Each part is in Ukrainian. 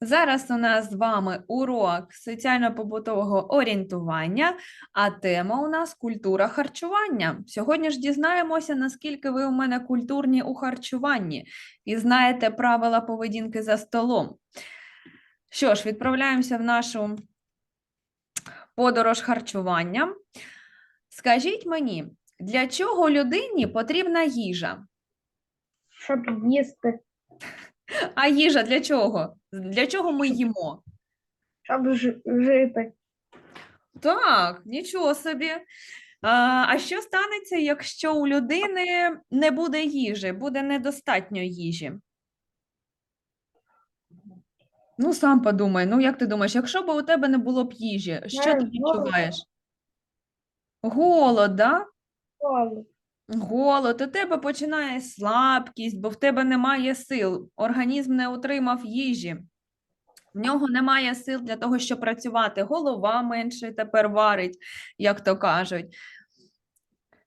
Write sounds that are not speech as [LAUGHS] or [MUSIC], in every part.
Зараз у нас з вами урок соціально-побутового орієнтування, а тема у нас культура харчування. Сьогодні ж дізнаємося, наскільки ви у мене культурні у харчуванні і знаєте правила поведінки за столом. Що ж, відправляємося в нашу подорож харчування. Скажіть мені, для чого людині потрібна їжа? щоб їсти, А їжа для чого? Для чого ми їмо? щоб ж- жити. Так, нічого собі. А, а що станеться, якщо у людини не буде їжі, буде недостатньо їжі? Ну, сам подумай, ну як ти думаєш, якщо б у тебе не було б їжі, що ти Знаю, голод. відчуваєш? Голод, да? Голод. Голод, у тебе починає слабкість, бо в тебе немає сил, організм не отримав їжі. В нього немає сил для того, щоб працювати. Голова менше тепер варить, як то кажуть.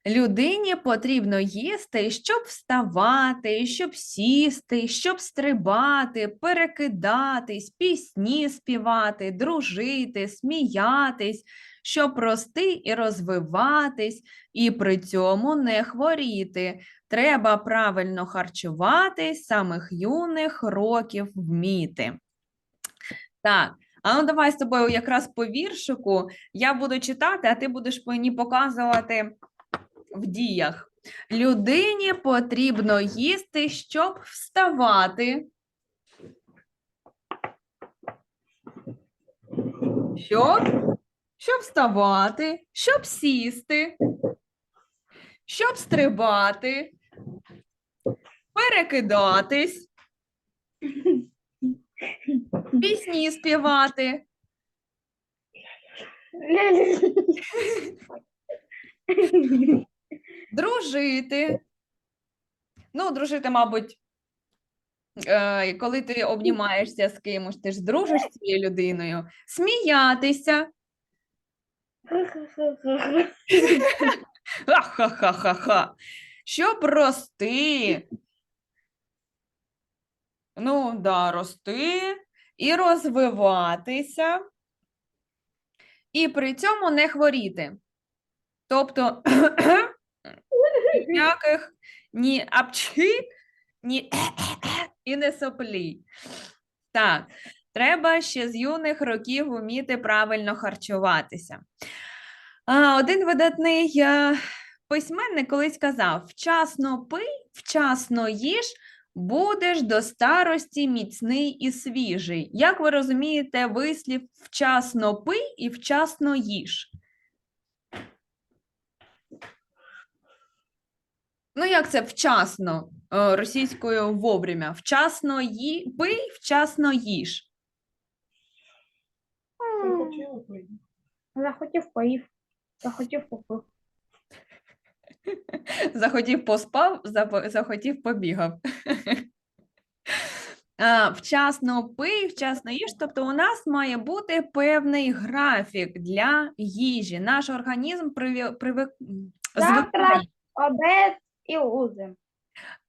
Людині потрібно їсти, щоб вставати, щоб сісти, щоб стрибати, перекидатись, пісні співати, дружити, сміятись, щоб рости і розвиватись, і при цьому не хворіти. Треба правильно харчуватись, самих юних років вміти. Так, а ну давай з тобою якраз по віршику. Я буду читати, а ти будеш мені показувати в діях. Людині потрібно їсти, щоб вставати. Щоб, щоб вставати, щоб сісти, щоб стрибати, перекидатись, пісні співати, дружити. Ну, дружити, мабуть, е, коли ти обнімаєшся з кимось, ти ж дружиш з цією людиною, сміятися. Ха-ха-ха-ха-ха. Щоб рости. Ну, да, рости і розвиватися, і при цьому не хворіти. Тобто [COUGHS] ніяких ні апчхи, ні [COUGHS] і не соплі. Так, треба ще з юних років вміти правильно харчуватися. А, один видатний е, письменник колись казав: вчасно пий, вчасно їж, будеш до старості міцний і свіжий. Як ви розумієте, вислів вчасно пий і вчасно їж? Ну, як це вчасно е, російською вовремя? Вчасно ї... пий, вчасно їж. Захотів поїв, захотів попив. [LAUGHS] Захотів поспав, захотів побігав. [LAUGHS] Вчасно пий, вчасно їж. Тобто у нас має бути певний графік для їжі. Наш організм приві- привик... Завтра обед і ужин.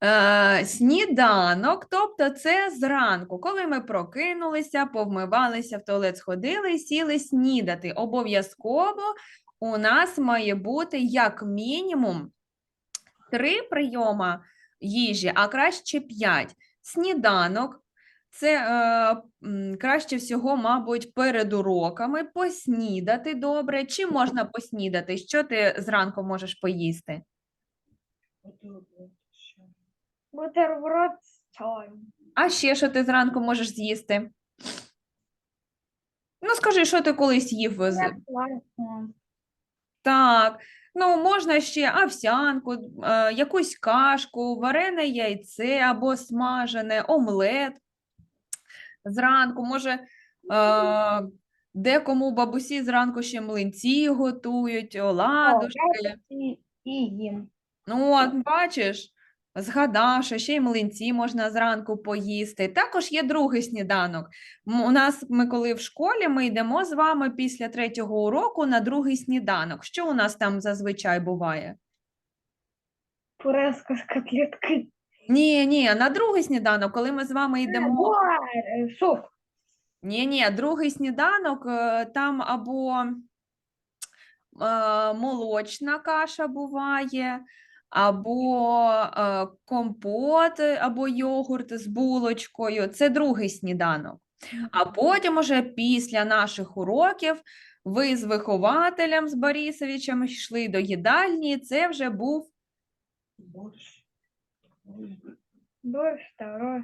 Е, Сніданок, тобто це зранку, коли ми прокинулися, повмивалися, в туалет сходили, сіли снідати. Обов'язково у нас має бути як мінімум три прийома їжі, а краще п'ять. Сніданок. Це е, краще всього, мабуть, перед уроками поснідати добре. Чи можна поснідати? Що ти зранку можеш поїсти? Бутерброд з чаєм. А ще що ти зранку можеш з'їсти? Ну, скажи, що ти колись їв з... Класно. Так, ну можна ще овсянку, е, якусь кашку, варене яйце або смажене, омлет. Зранку, може, е, декому бабусі зранку ще млинці готують, оладушки. І, їм. Ну, от бачиш, згадав, що ще й млинці можна зранку поїсти. Також є другий сніданок. У нас ми коли в школі, ми йдемо з вами після третього уроку на другий сніданок. Що у нас там зазвичай буває? Пюреска з котлеткою. Ні, ні, на другий сніданок, коли ми з вами йдемо. Буар, суп. Ні, ні, другий сніданок е, там або е, молочна каша буває, або е, компот, е, або йогурт з булочкою. Це другий сніданок. А потім, уже після наших уроків, ви з вихователем з Борисовичем йшли до їдальні. і Це вже був Борщ, второй.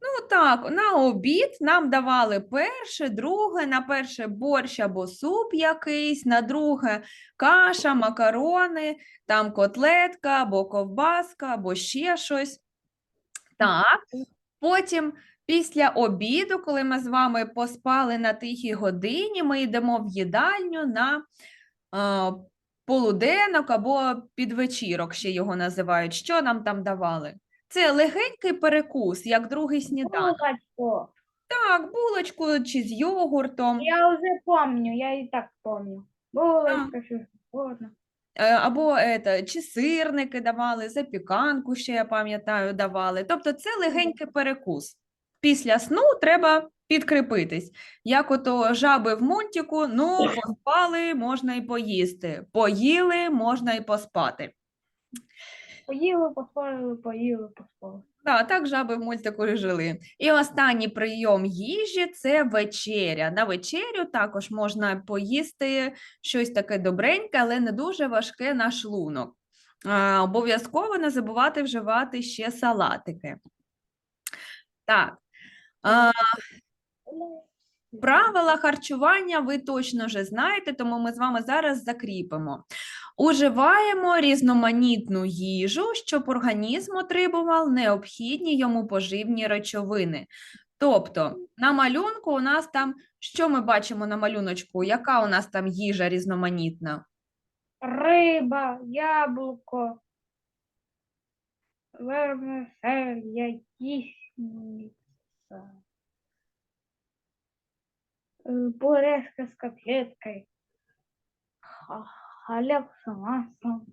Ну так, на обід нам давали перше, друге, на перше борщ або суп якийсь, на друге каша, макарони, там котлетка або ковбаска, або ще щось. Так, потім після обіду, коли ми з вами поспали на тихій годині, ми йдемо в їдальню на е, полуденок або підвечірок, ще його називають. Що нам там давали? Це легенький перекус, як другий сніданок. Булочку. Так, булочку чи з йогуртом, Я уже помню, я и так помню. Булочка, угодно. е, або ета, чи сирники давали, запіканку ще, я пам'ятаю, давали. Тобто це легенький перекус. Після сну треба підкріпитись. Як ото жаби в мунтіку, ну, поспали, можна і поїсти. Поїли, можна і поспати. Поїли, поспали, поїли, поспали. Да, так жаби в мультику і жили. І останній прийом їжі це вечеря. На вечерю також можна поїсти щось таке добреньке, але не дуже важке на шлунок. А, обов'язково не забувати вживати ще салатики. Так. А, Правила харчування ви точно вже знаєте, тому ми з вами зараз закріпимо. Уживаємо різноманітну їжу, щоб організм отримував необхідні йому поживні речовини. Тобто, на малюнку у нас там, що ми бачимо на малюночку? Яка у нас там їжа різноманітна? Риба, яблуко, вермишель, э, пюрешка с котлеткой, халяв з маслом.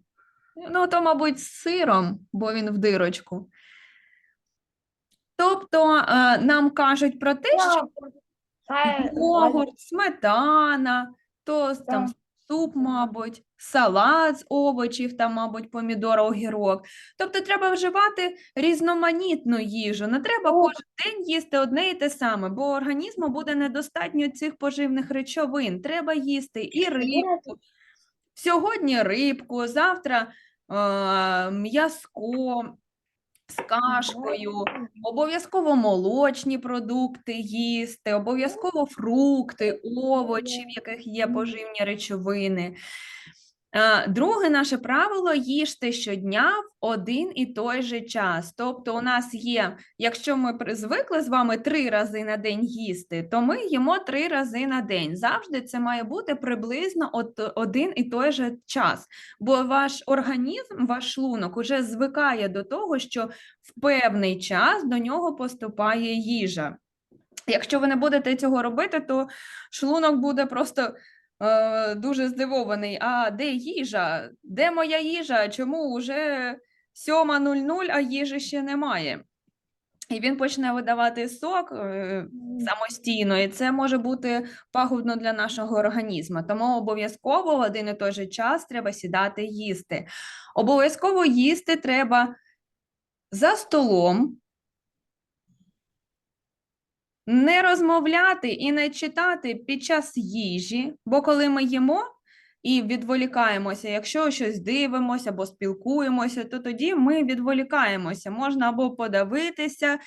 Ну, то, мабуть, з сиром, бо він в дирочку. Тобто, е, нам кажуть про те, що Йогурт, сметана, то там. Суп, мабуть, салат з овочів, там, мабуть, помідор, огірок. Тобто треба вживати різноманітну їжу. Не треба кожен день їсти одне і те саме, бо організму буде недостатньо цих поживних речовин. Треба їсти і рибку. Сьогодні рибку, завтра е, м'язко з кашкою. Обов'язково молочні продукти їсти, обов'язково фрукти, овочі, в яких є поживні речовини. Е, Друге наше правило їжте щодня в один і той же час. Тобто, у нас є, якщо ми звикли з вами три рази на день їсти, то ми їмо три рази на день. Завжди це має бути приблизно один і той же час. Бо ваш організм, ваш шлунок уже звикає до того, що в певний час до нього поступає їжа. Якщо ви не будете цього робити, то шлунок буде просто е, дуже здивований. А де їжа? Де моя їжа? Чому вже 7.00, а їжі ще немає? І він почне видавати сок е, самостійно, і це може бути пагубно для нашого організму. Тому обов'язково в один і той же час треба сідати їсти. Обов'язково їсти треба за столом, не розмовляти і не читати під час їжі, бо коли ми їмо і відволікаємося, якщо щось дивимося або спілкуємося, то тоді ми відволікаємося. Можна або подавитися,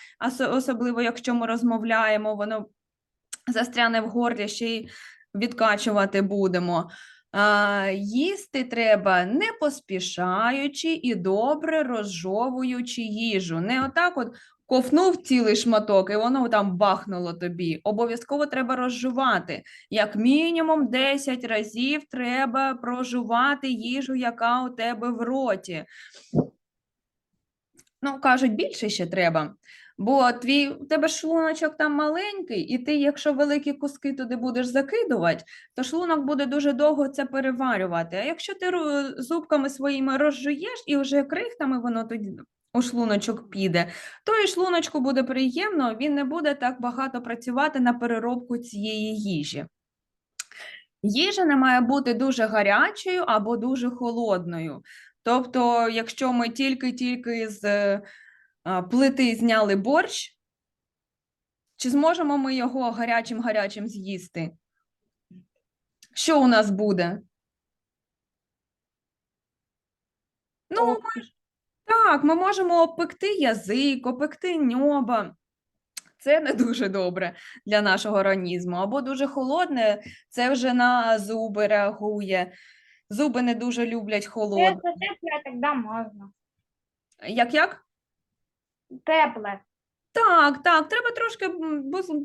особливо якщо ми розмовляємо, воно застряне в горлі, ще й відкачувати будемо. А, їсти треба не поспішаючи і добре розжовуючи їжу. Не отак от ковнув цілий шматок, і воно там бахнуло тобі. Обов'язково треба розжувати. Як мінімум 10 разів треба прожувати їжу, яка у тебе в роті. Ну, кажуть, більше ще треба. Бо твій у тебе шлуночок там маленький, і ти, якщо великі куски туди будеш закидувати, то шлунок буде дуже довго це переварювати. А якщо ти зубками своїми розжуєш і вже крихтами воно тоді у шлуночок піде, то і шлуночку буде приємно, він не буде так багато працювати на переробку цієї їжі. Їжа не має бути дуже гарячою або дуже холодною. Тобто, якщо ми тільки-тільки з е, плити зняли борщ, чи зможемо ми його гарячим-гарячим з'їсти? Що у нас буде? Ну, Ок. Так, ми можемо опекти язик, опекти ньоба. Це не дуже добре для нашого організму. Або дуже холодне, це вже на зуби реагує. Зуби не дуже люблять холодне. теплое, тогда можно. Як-як? Теплое. Так, так, треба трошки,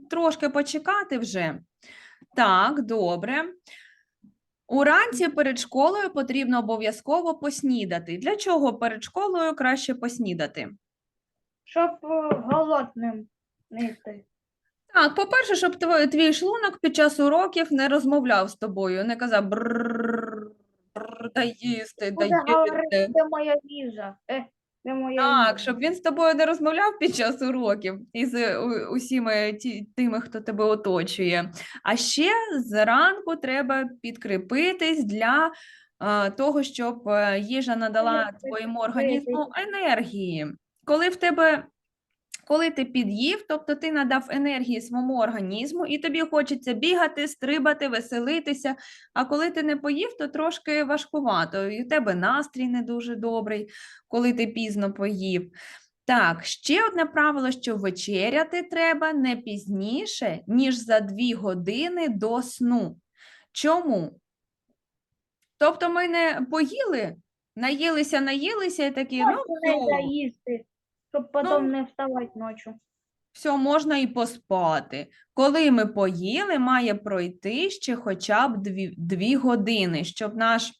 трошки почекати вже. Так, добре. Уранці перед школою потрібно обов'язково поснідати. Для чого перед школою краще поснідати? Щоб е, голодним не йти. Так, по-перше, щоб твій, твій шлунок під час уроків не розмовляв з тобою, не казав брррр, бррр, дай їсти, дай їсти. де моя їжа. Е, де моя Так, щоб він з тобою не розмовляв під час уроків із усіма тими, хто тебе оточує. А ще зранку треба підкріпитись для е, того, щоб е, їжа надала твоєму організму енергії. Коли в тебе коли ти під'їв, тобто ти надав енергії своєму організму, і тобі хочеться бігати, стрибати, веселитися. А коли ти не поїв, то трошки важкувато, і в тебе настрій не дуже добрий, коли ти пізно поїв. Так, ще одне правило, що вечеряти треба не пізніше, ніж за дві години до сну. Чому? Тобто ми не поїли, наїлися, наїлися і такі, ну, заїсти, щоб потім не вставати ночі. все можна і поспати. Коли ми поїли, має пройти ще хоча б дві, дві години, щоб наш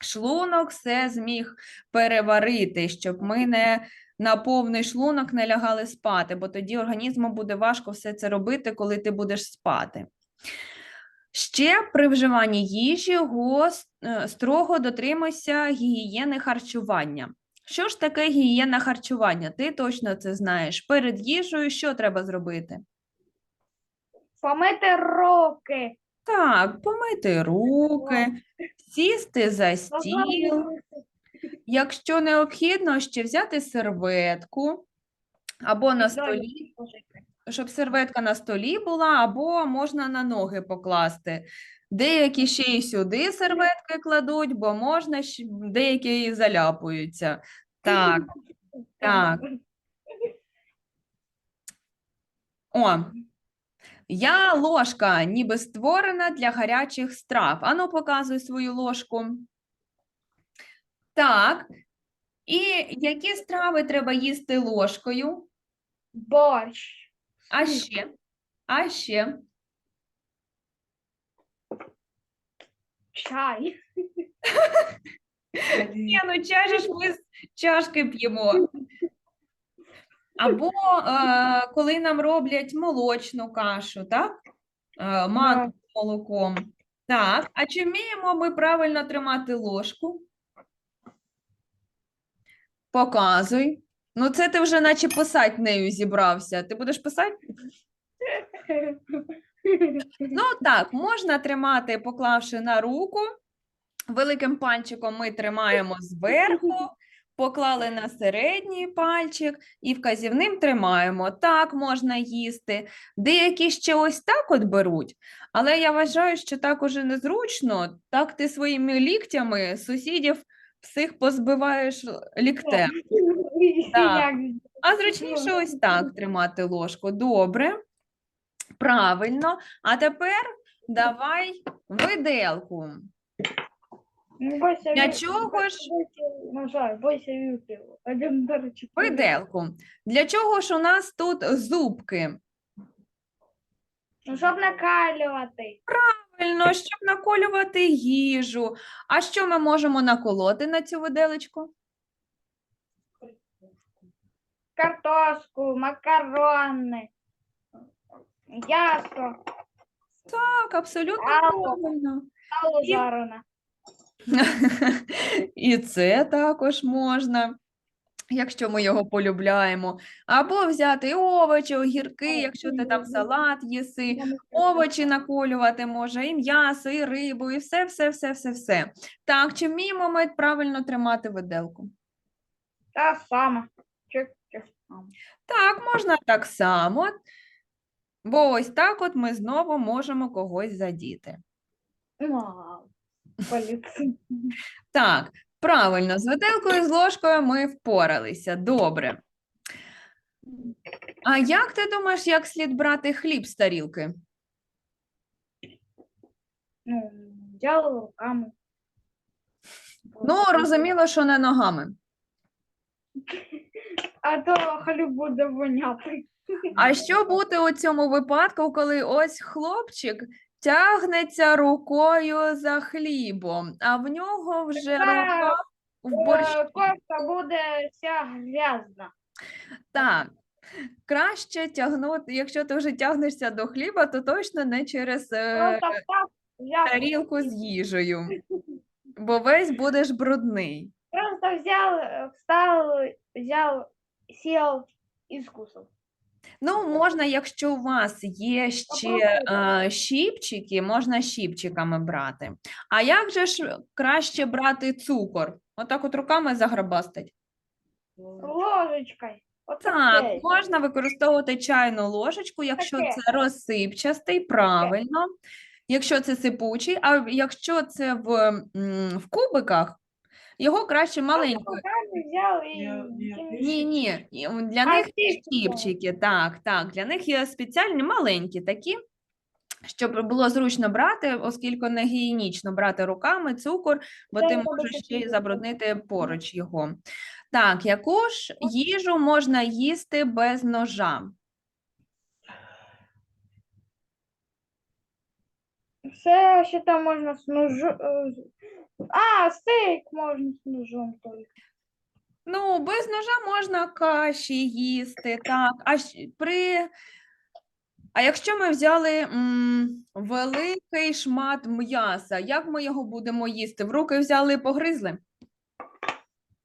шлунок все зміг переварити, щоб ми не на повний шлунок не лягали спати, бо тоді організму буде важко все це робити, коли ти будеш спати. Ще при вживанні їжі гос- е, строго дотримуйся гігієни харчування. Що ж таке гігієна харчування? Ти точно це знаєш. Перед їжею що треба зробити? Помити руки. Так, помити руки, сісти за стіл. Якщо необхідно, ще взяти серветку або на столі, щоб серветка на столі була, або можна на ноги покласти. Деякі ще й сюди серветки кладуть, бо можна, деякі і заляпуються. Так, так. О, я ложка, ніби створена для гарячих страв. Ану, показуй свою ложку. Так. І які страви треба їсти ложкою? Борщ. А ще? А ще? Чай. Ні, ну чай же ж ми з чашки п'ємо. Або е, коли нам роблять молочну кашу, так? Е, манку з молоком. Так, а чи вміємо ми правильно тримати ложку? Показуй. Ну, це ти вже наче писать нею зібрався. Ти будеш писати? [LAUGHS] Ну так, можна тримати, поклавши на руку. Великим пальчиком ми тримаємо зверху, поклали на середній пальчик і вказівним тримаємо. Так можна їсти. Деякі ще ось так от беруть, але я вважаю, що так уже незручно. Так ти своїми ліктями сусідів всіх позбиваєш ліктем. Так. А зручніше ось так тримати ложку. Добре. Правильно. А тепер давай виделку. Ну, Для чого ж? Виделку. Для чого ж у нас тут зубки? Ну, щоб накалювати. Правильно, щоб наколювати їжу. А що ми можемо наколоти на цю виделечку? Картошку, макарони, м'ясо, Так, абсолютно Алло. правильно. сало І- жарене. [LAUGHS] І це також можна. якщо ми його полюбляємо, або взяти овочі, огірки, якщо ти там салат їси, овочі наколювати може, і м'ясо, і рибу, і все, все, все, все, все. Так, чи вміємо ми правильно тримати виделку? Та сама. Так, можна так само, бо ось так от ми знову можемо когось задіти. Вау. Так, правильно, з виделкою, з ложкою ми впоралися. Добре. А як ти думаєш, як слід брати хліб з тарілки? Ну, взяла руками. Ну, розуміло, що не ногами. А то хліб буде воняти. А що бути у цьому випадку, коли ось хлопчик тягнеться рукою за хлібом, а в нього вже рука в борщі? Е, Кофта буде вся грязна. Так, краще тягнути, якщо ти вже тягнешся до хліба, то точно не через е, Просто тарілку з їжею, [LAUGHS] бо весь будеш брудний. Просто взял, э, встал, взял, сел и скусал. Ну, можна, якщо у вас є ще е, щіпчики, можна щіпчиками брати. А як же ж краще брати цукор? Отак от руками заграбастить. Ложечкой. Вот Так, такой. можна використовувати чайну ложечку, якщо Таке. це розсипчастий, правильно. Якщо це сипучий, а якщо це в, м, в кубиках, його краще маленькою. Кинул. Ні, ні, для А, них щіпчики, так, так. Для них є спеціальні маленькі такі, щоб було зручно брати, оскільки не гігієнічно брати руками цукор, бо ти можеш ще й забруднити поруч його. Так, яку ж їжу можна їсти без ножа? Все, що там можна з ножу... А, стейк можна з ножом тільки. Ну, без ножа можна каші їсти, так. А при... А якщо ми взяли м, великий шмат м'яса, як ми його будемо їсти? В руки взяли і погризли?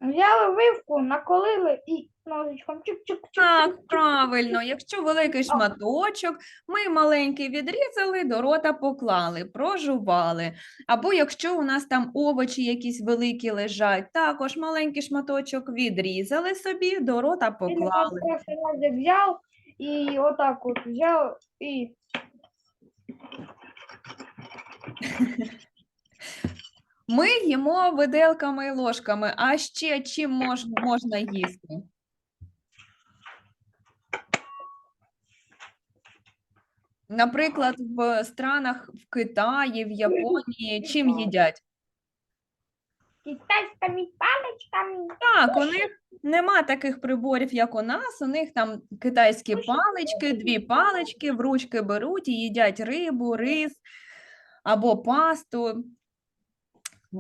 Взяли вивку, наколили і ножичком чик-чик-чик. Так, правильно. Якщо великий шматочок, ми маленький відрізали, до рота поклали, прожували. Або якщо у нас там овочі якісь великі лежать, також маленький шматочок відрізали собі, до рота поклали. как раз Надя взял и вот так вот взял и [LAUGHS] Ми їмо виделками і ложками, а ще чим мож, можна їсти? Наприклад, в странах в Китаї, в Японії чим їдять? китайскими палочками. Так, у них нема таких приборів, як у нас. У них там китайські палички, дві палички, в ручки беруть і їдять рибу, рис або пасту,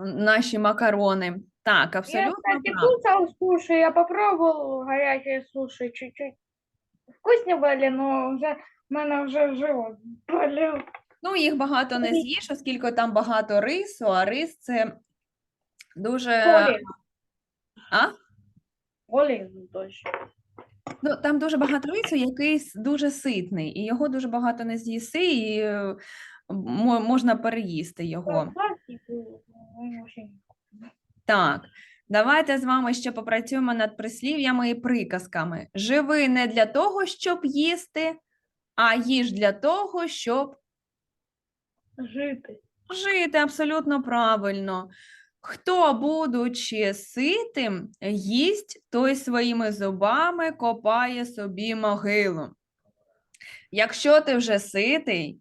наші макарони. Так, Я, абсолютно кстати, правильно. кушал суши, я попробовал горячие суши чуть-чуть. Вкусні были, но вже в мене вже живот болів. Ну, їх багато не з'їш, оскільки там багато рису, а рис це дуже. Болів. А? Точно. Ну, там дуже багато рису, який дуже ситний, і його дуже багато не з'їси, і е, можна переїсти його. Так, давайте з вами ще попрацюємо над прислів'ями і приказками. Живи не для того, щоб їсти, а їж для того, щоб Жити. жити. Абсолютно правильно. Хто, будучи ситим, їсть, той своїми зубами копає собі могилу. Якщо ти вже ситий,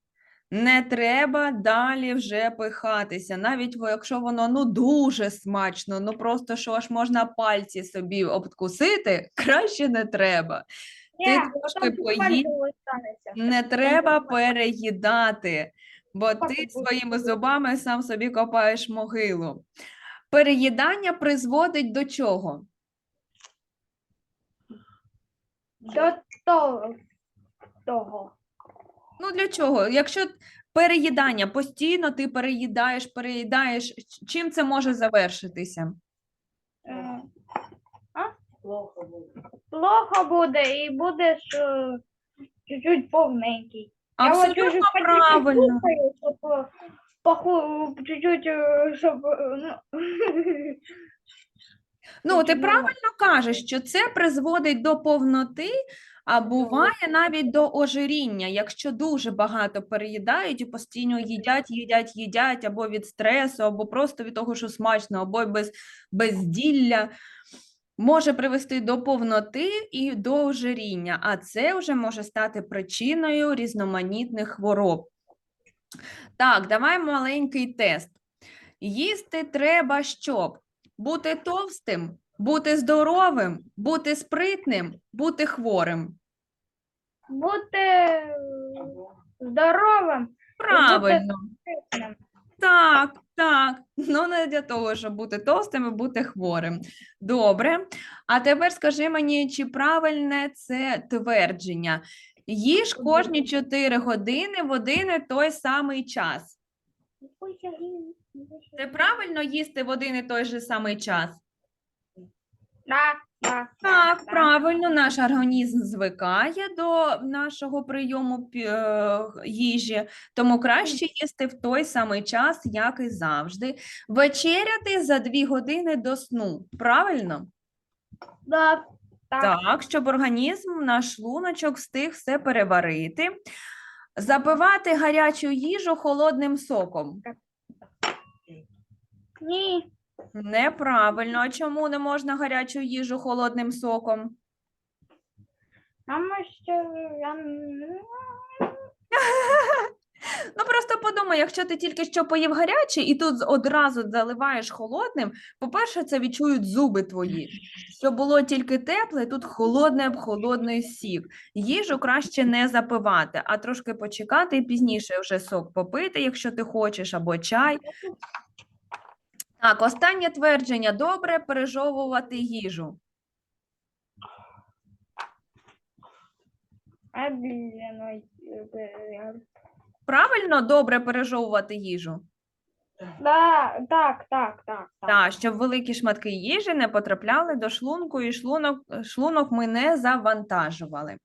не треба далі вже пихатися, навіть якщо воно ну дуже смачно, ну просто що аж можна пальці собі обкусити, [LAUGHS] краще не треба. Ти трошки поїдь, не треба переїдати, бо ти своїми зубами сам собі копаєш могилу. Переїдання призводить до чого? До того. Ну для чого? Якщо переїдання постійно ти переїдаєш, переїдаєш, чим це може завершитися? Е, Плохо буде і будеш е, чуть-чуть повненький. Я от Абсолютно чуть-чуть правильно. щоб е, поху- чуть-чуть, е, щоб е, ну, Ну, ти Чудово. правильно кажеш, що це призводить до повноти, а буває навіть до ожиріння, якщо дуже багато переїдають і постійно їдять, їдять, їдять, або від стресу, або просто від того, що смачно, або без безділля. Може привести до повноти і до ожиріння, а це вже може стати причиною різноманітних хвороб. Так, давай маленький тест. Їсти треба щоб? Бути товстим, бути здоровим, бути спритним, бути хворим. бути здоровим. Правильно. сильним. Так, так. Ну, не для того, щоб бути товстим і бути хворим. Добре. А тепер скажи мені, чи правильне це твердження? Їж кожні 4 години в один і той самий час. Це правильно їсти в один і той же самий час? Так, правильно, наш організм звикає до нашого прийому е, їжі, тому краще їсти в той самий час, як і завжди. Вечеряти за дві години до сну. Правильно? Да, так. Так, щоб організм, наш шлуночок встиг все переварити. Запивати гарячу їжу холодним соком. Ні. Неправильно. А чому не можна гарячу їжу холодним соком? Тому що я Ну просто подумай, якщо ти тільки що поїв гаряче і тут одразу заливаєш холодним, по-перше, це відчують зуби твої. Що було тільки тепле, тут холодне б холодний сік. Їжу краще не запивати, а трошки почекати і пізніше вже сок попити, якщо ти хочеш, або чай. Так, останнє твердження: добре пережовувати їжу. е, Правильно добре пережовувати їжу? Да, так, так, так, так. Так, щоб великі шматки їжі не потрапляли до шлунку, і шлунок, шлунок ми не завантажували.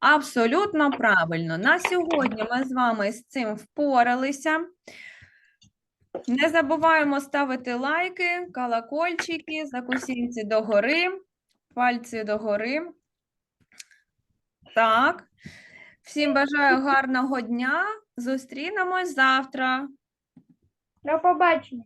Абсолютно правильно. На сьогодні ми з вами з цим впоралися. Не забуваємо ставити лайки, колокольчики, закусінці догори, пальці догори. Так. Всім бажаю гарного дня. Зустрінемось завтра. До побачення.